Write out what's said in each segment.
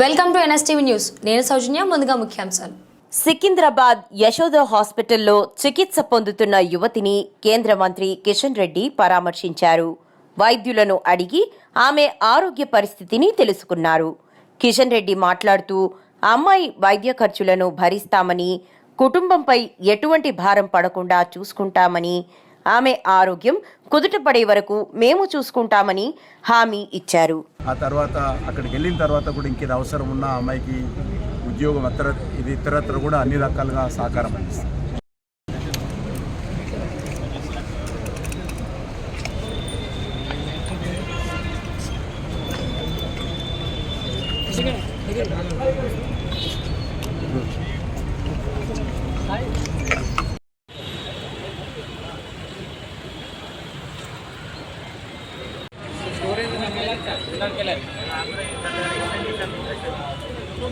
Welcome to NSTV news. నేను సౌజన్య ముందుగా ముఖ్యాంశాలు. సికింద్రాబాద్ యశోద హాస్పిటల్లో చికిత్స పొందుతున్న యువతిని కేంద్ర మంత్రి కిషన్ రెడ్డి పరామర్శించారు. వైద్యులను అడిగి ఆమె ఆరోగ్య పరిస్థితిని తెలుసుకున్నారు. కిషన్ రెడ్డి మాట్లాడుతూ అమ్మాయి వైద్య ఖర్చులను భరిస్తామని కుటుంబంపై ఎటువంటి భారం పడకుండా చూసుకుంటామని ఆమె ఆరోగ్యం కుదుటపడే వరకు మేము చూసుకుంటామని హామీ ఇచ్చారు. ఆ తర్వాత అక్కడికి వెళ్ళిన తర్వాత కూడా ఇంకేది అవసరం ఉన్న అమ్మాయికి ఉద్యోగం అత్తర ఇది ఇతరత్ర కూడా అన్ని రకాలుగా సహకారం అందిస్తుంది.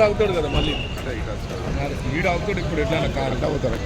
ముందుకు ఆగుతాడు కదా మళ్ళీ వీడు ఆగుతాడు ఇప్పుడు ఎట్లా కారు ఎట్లా అవుతాడు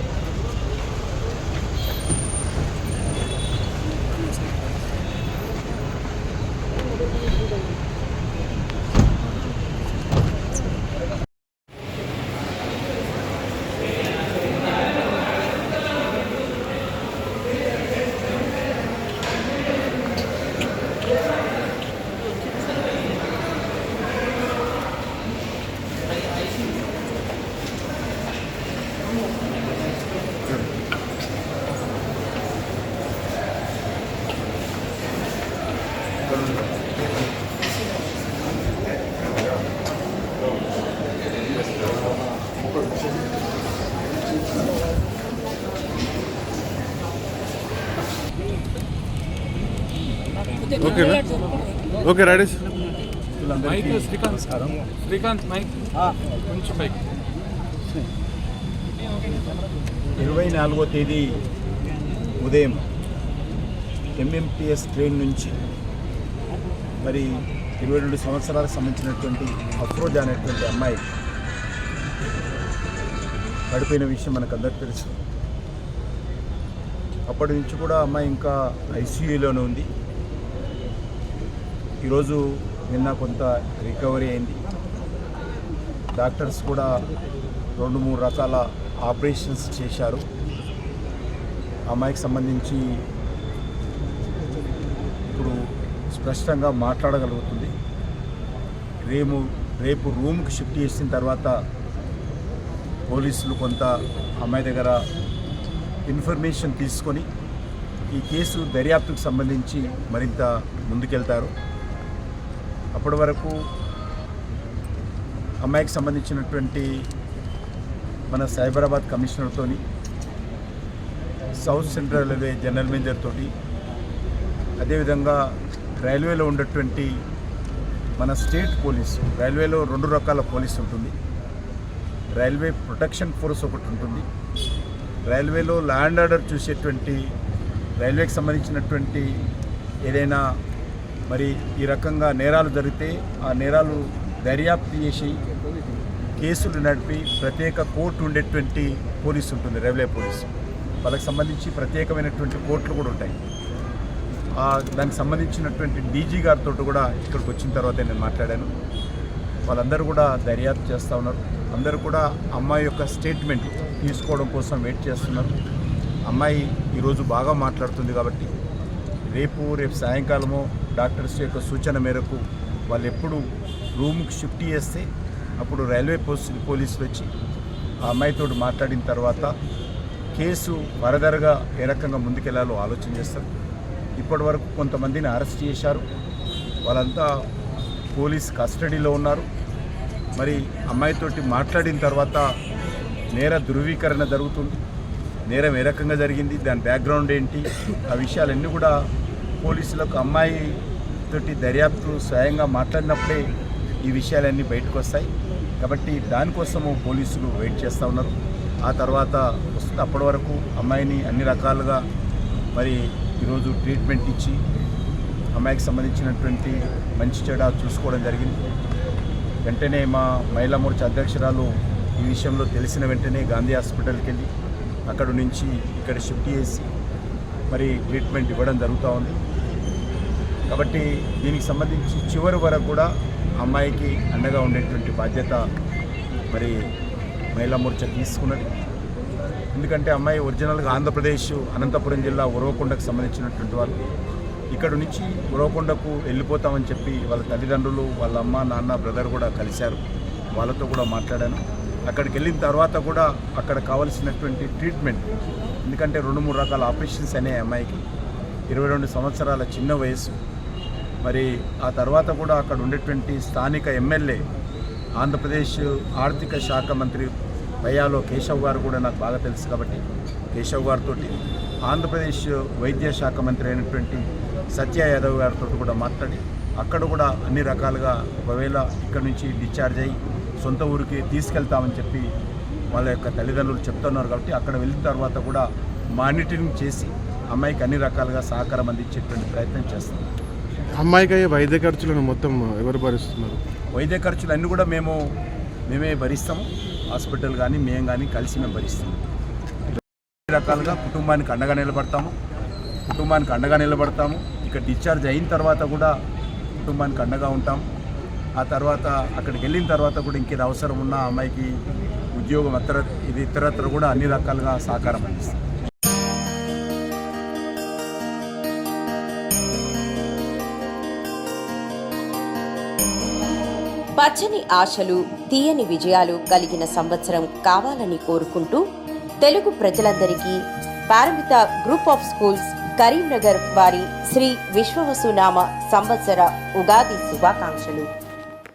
ఓకేనా okay ready mic Srikanth. Srikanth mic. కొంచెం పైకి ఇరవై నాలుగో తేదీ ఉదయం ఎంఎంటీఎస్ ట్రైన్ నుంచి మరి ఇరవై రెండు సంవత్సరాలకు సంబంధించినటువంటి అఫ్రోజా అనేటువంటి అమ్మాయి పడిపోయిన విషయం మనకు అందరికి తెలుసు. అప్పటి నుంచి కూడా అమ్మాయి ఇంకా ఐసీయూలోనే ఉంది. ఈరోజు నిన్న కొంత రికవరీ అయింది. డాక్టర్స్ కూడా రెండు మూడు రకాల ఆపరేషన్స్ చేశారు. అమ్మాయికి సంబంధించి ఇప్పుడు స్పష్టంగా మాట్లాడగలుగుతుంది. రేపు రేపు రూమ్కి షిఫ్ట్ చేసిన తర్వాత పోలీసులు కొంత అమ్మాయి దగ్గర ఇన్ఫర్మేషన్ తీసుకొని ఈ కేసు దర్యాప్తుకు సంబంధించి మరింత ముందుకెళ్తారు. అప్పటి వరకు అమ్మాయికి సంబంధించినటువంటి మన సైబరాబాద్ కమిషనర్తోని సౌత్ సెంట్రల్ రైల్వే జనరల్ మేనేజర్తో అదేవిధంగా రైల్వేలో ఉన్నటువంటి మన స్టేట్ పోలీసు రైల్వేలో రెండు రకాల పోలీస్ ఉంటుంది. రైల్వే ప్రొటెక్షన్ ఫోర్స్ ఒకటి ఉంటుంది. రైల్వేలో ల్యాండ్ ఆర్డర్ చూసేటువంటి రైల్వేకి సంబంధించినటువంటి ఏదైనా మరి ఈ రకంగా నేరాలు జరిగితే ఆ నేరాలు దర్యాప్తు చేసి కేసులు నడిపి ప్రత్యేక కోర్టు ఉండేటువంటి పోలీసు ఉంటుంది రైల్వే పోలీసు. వాళ్ళకి సంబంధించి ప్రత్యేకమైనటువంటి కోర్టులు కూడా ఉంటాయి. దానికి సంబంధించినటువంటి డీజీ గారితో కూడా ఇక్కడికి వచ్చిన తర్వాత నేను మాట్లాడాను. వాళ్ళందరూ కూడా దర్యాప్తు చేస్తూ ఉన్నారు. అందరూ కూడా అమ్మాయి యొక్క స్టేట్మెంట్ తీసుకోవడం కోసం వెయిట్ చేస్తున్నారు. అమ్మాయి ఈరోజు బాగా మాట్లాడుతుంది కాబట్టి రేపు రేపు సాయంకాలము డాక్టర్స్ యొక్క సూచన మేరకు వాళ్ళు ఎప్పుడు రూమ్కి షిఫ్ట్ చేస్తే అప్పుడు రైల్వే పోస్ట్ పోలీసులు వచ్చి ఆ అమ్మాయితో మాట్లాడిన తర్వాత కేసు వరదరగా ఏ రకంగా ముందుకెళ్ళాలో ఆలోచన చేస్తారు. ఇప్పటి వరకు కొంతమందిని అరెస్ట్ చేశారు. వాళ్ళంతా పోలీస్ కస్టడీలో ఉన్నారు. మరి అమ్మాయితోటి మాట్లాడిన తర్వాత నేర ధృవీకరణ జరుగుతుంది. నేరం ఏ రకంగా జరిగింది దాని బ్యాక్గ్రౌండ్ ఏంటి ఆ విషయాలన్నీ కూడా పోలీసులకు అమ్మాయి తోటి దర్యాప్తు స్వయంగా మాట్లాడినప్పుడే ఈ విషయాలన్నీ బయటకు వస్తాయి కాబట్టి దానికోసము పోలీసులు వెయిట్ చేస్తూ ఉన్నారు. ఆ తర్వాత వస్తుంది అప్పటి వరకు అమ్మాయిని అన్ని రకాలుగా మరి ఈరోజు ట్రీట్మెంట్ ఇచ్చి అమ్మాయికి సంబంధించినటువంటి మంచి చెడ చూసుకోవడం జరిగింది. వెంటనే మా మహిళా మోర్చా అధ్యక్షురాలు ఈ విషయంలో తెలిసిన వెంటనే గాంధీ హాస్పిటల్కి వెళ్ళి అక్కడ నుంచి ఇక్కడ షిఫ్ట్ చేసి మరి ట్రీట్మెంట్ ఇవ్వడం జరుగుతూ ఉంది. కాబట్టి దీనికి సంబంధించి చివరి వరకు కూడా అమ్మాయికి అండగా ఉండేటువంటి బాధ్యత మరి మహిళా మోర్చా తీసుకున్నది. ఎందుకంటే అమ్మాయి ఒరిజినల్గా ఆంధ్రప్రదేశ్ అనంతపురం జిల్లా ఉరవకొండకు సంబంధించినటువంటి వాళ్ళు. ఇక్కడ నుంచి ఉరవకొండకు వెళ్ళిపోతామని చెప్పి వాళ్ళ తల్లిదండ్రులు వాళ్ళ అమ్మ నాన్న బ్రదర్ కూడా కలిశారు. వాళ్ళతో కూడా మాట్లాడాను. అక్కడికి వెళ్ళిన తర్వాత కూడా అక్కడ కావలసినటువంటి ట్రీట్మెంట్ ఎందుకంటే రెండు మూడు రకాల ఆపరేషన్స్ అనే అమ్మాయికి. ఇరవై రెండు సంవత్సరాల చిన్న వయసు మరి ఆ తర్వాత కూడా అక్కడ ఉండేటువంటి స్థానిక ఎమ్మెల్యే ఆంధ్రప్రదేశ్ ఆర్థిక శాఖ మంత్రి భయాలో కేశవ్ గారు కూడా నాకు బాగా తెలుసు కాబట్టి కేశవ్ గారితో ఆంధ్రప్రదేశ్ వైద్య శాఖ మంత్రి అయినటువంటి సత్య యాదవ్ గారితో కూడా మాట్లాడి అక్కడ కూడా అన్ని రకాలుగా ఒకవేళ ఇక్కడ నుంచి డిశ్చార్జ్ అయ్యి సొంత ఊరికి తీసుకెళ్తామని చెప్పి వాళ్ళ యొక్క తల్లిదండ్రులు చెప్తున్నారు కాబట్టి అక్కడ వెళ్ళిన తర్వాత కూడా మానిటరింగ్ చేసి అమ్మాయికి అన్ని రకాలుగా సహకారం అందించేటువంటి ప్రయత్నం చేస్తాం. అమ్మాయికి అయ్యే వైద్య ఖర్చులను మొత్తం ఎవరు భరిస్తున్నారు? వైద్య ఖర్చులు అన్నీ కూడా మేము మేమే భరిస్తాము. హాస్పిటల్ కానీ మేము కానీ కలిసి మేము భరిస్తాము అన్ని రకాలుగా కుటుంబానికి అండగా నిలబడతాము. కుటుంబానికి అండగా నిలబడతాము. ఇక డిశ్చార్జ్ అయిన తర్వాత కూడా కుటుంబానికి అండగా ఉంటాం. ఆ తర్వాత అక్కడికి వెళ్ళిన తర్వాత కూడా ఇంకేది అవసరం ఉన్న అమ్మాయికి ఉద్యోగం అత్తర ఇది ఇతరత్ర కూడా అన్ని రకాలుగా సహకారం అందిస్తాం. పచ్చని ఆశలు తీయని విజయాలు కలిగిన సంవత్సరం కావాలని కోరుకుంటూ తెలుగు ప్రజలందరికీ Paramita group of schools Karimnagar వారి శ్రీ విశ్వవసునామ సంవత్సర ఉగాది శుభాకాంక్షలు.